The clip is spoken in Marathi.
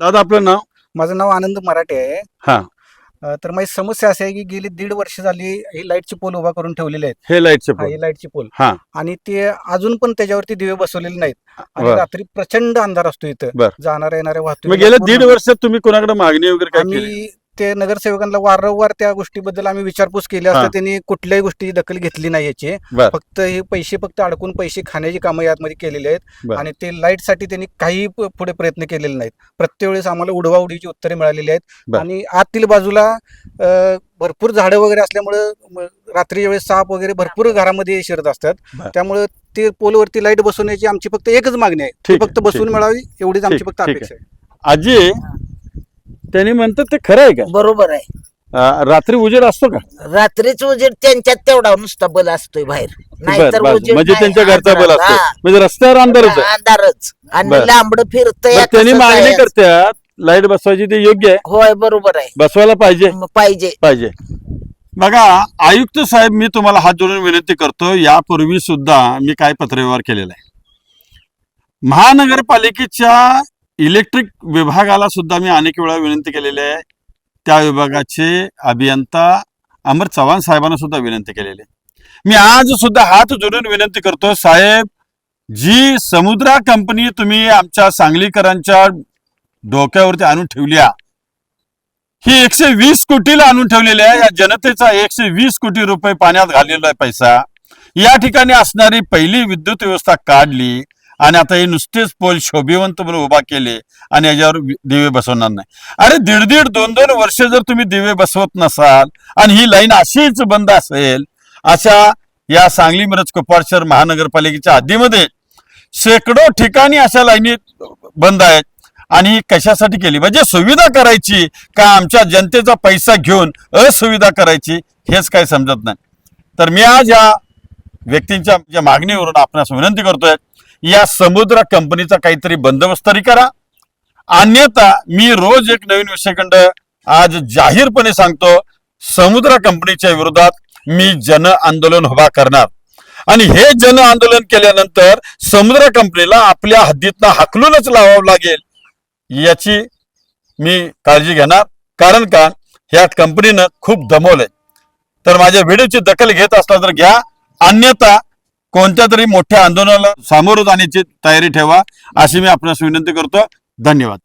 दादा आपलं नाव माझं नाव आनंद मराठे आहे हा. अ, तर माझी समस्या अशी आहे की गेली दीड वर्ष झाली ही लाईटची पोल उभा करून ठेवलेले आहेत हे लाईटचे हा, ही लाईटची पोल हा. आणि ते अजून पण त्याच्यावरती दिवे बसवलेले नाहीत आणि बर. रात्री प्रचंड अंधार असतो इथं बर. जाणाऱ्या येणाऱ्या मग वाहतूक गेल्या दीड वर्षात तुम्ही कोणाकडे मागणी वगैरे काय केली आम्ही ते नगरसेवकांना वारंवार त्या गोष्टीबद्दल आम्ही विचारपूस केली असता हा. त्यांनी कुठल्याही गोष्टीची दखल घेतली नाही याची बर. फक्त हे पैसे फक्त अडकून पैसे खाण्याची कामं यामध्ये केलेली आहेत बर. आणि ते लाइटसाठी त्यांनी काही प- पुढे प्रयत्न केलेले नाहीत प्रत्येक वेळेस आम्हाला उडवा उडीची उत्तरे मिळालेली आहेत बर. आणि आतील बाजूला अ, भरपूर झाडं वगैरे असल्यामुळे म, रात्रीच्या वेळेस साप वगैरे भरपूर घरामध्ये शिरत असतात बर. त्यामुळे ते पोलवरती लाइट बसवण्याची आमची फक्त एकच मागणी आहे ती आहे, फक्त बसवून आहे. मिळावी एवढीच आमची ठीक- फक्त ठीक अपेक्षा आहे आजी त्यांनी म्हणतात ते खरं आहे का? बरोबर आहे. अं, रात्री उजेड असतो का? रात्रीच उजेड त्यांच्यात तेवढा नुसता बल असतोय बाहेर. बर, नाहीतर बर. उजेड म्हणजे नाही, त्यांच्या घरचा बल. असतो हा. म्हणजे रस्त्यावर अंधारच आहे. अंधारच. आणि बर. लांबड फिरतय मग त्यांनी मागणी करतात लाइट बसवायची ते योग्य आहे. होय बरोबर आहे. बसवायला पाहिजे. मग पाहिजे. पाहिजे. बघा आयुक्त साहेब मी तुम्हाला हात जोडून विनंती करतो यापूर्वी सुद्धा मी काय पत्रव्यवहार केलेला आहे. महानगरपालिकेच्या इलेक्ट्रिक विभागाला सुद्धा मी अनेक वेळा विनंती केलेली आहे. त्या विभागाचे अभियंता अमर चव्हाण साहेबांना सुद्धा विनंती केलेली आहे. मी आज सुद्धा हात जोडून विनंती करतो साहेब जी समुद्रा कंपनी तुम्ही आमच्या सांगलीकरांच्या डोक्यावरती आणून ठेवल्या ही एकशे वीस कोटीला आणून ठेवलेली आहे. या जनतेचा एकशे वीस कोटी रुपये पाण्यात घाललेला आहे पैसा. या ठिकाणी असणारी पहिली विद्युत व्यवस्था काढली. आणि आता हे नुसतेच पोल शोभिवंत म्हणून उभा केले आणि याच्यावर दिवे बसवणार नाही. अरे दीड दीड दोन दोन वर्ष जर तुम्ही दिवे बसवत नसाल आणि ही लाईन अशीच बंद असेल अशा या सांगली मिरज कुपवाड शहर महानगरपालिकेच्या हद्दीमध्ये शेकडो ठिकाणी अशा लाईनी बंद आहेत आणि कशासाठी केली? म्हणजे सुविधा करायची का आमच्या जनतेचा पैसा घेऊन असुविधा करायची हेच काही समजत नाही. तर मी आज या व्यक्तींच्या मागणीवरून आपणास विनंती करतोय या समुद्र कंपनीचा काहीतरी बंदोबस्त तरी करा. अन्यथा मी रोज एक नवीन विषयखंड आज जाहीरपणे सांगतो समुद्र कंपनीच्या विरोधात मी जन आंदोलन उभा करणार. आणि हे जन आंदोलन केल्यानंतर समुद्र कंपनीला आपल्या हद्दीतनं हाकलूनच लावावं लागेल याची मी काळजी घेणार. कारण का? ह्या कंपनीनं खूप दमवलंय तर माझ्या व्हिडिओची दखल घेत असला तर घ्या. अन्यथा कोणत्या तरी मोठ्या आंदोलनाला सामोरं जाण्याची तयारी ठेवा अशी मी आपणास विनंती करतो धन्यवाद.